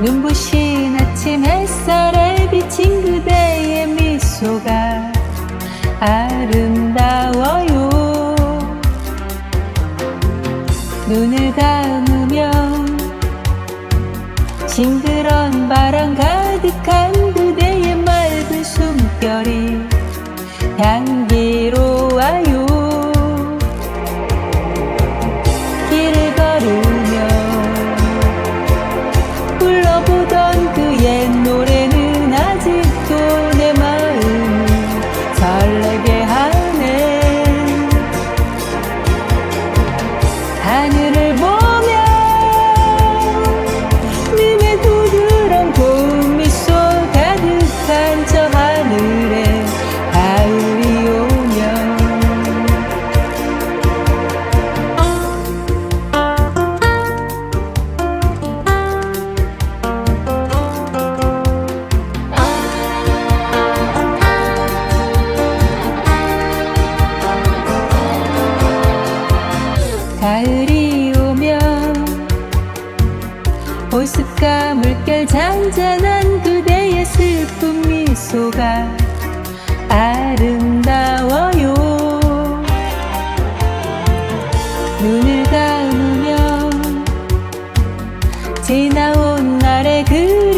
눈부신 아침 햇살에 비친 그대의 미소가 아름다워요. 눈을 감으면 징그런 바람 가득한 그대의 맑은 숨결이 향기로 가을이 오면 보습과 물결 잔잔한 그대의 슬픈 미소가 아름다워요. 눈을 감으면 지나온 날의 그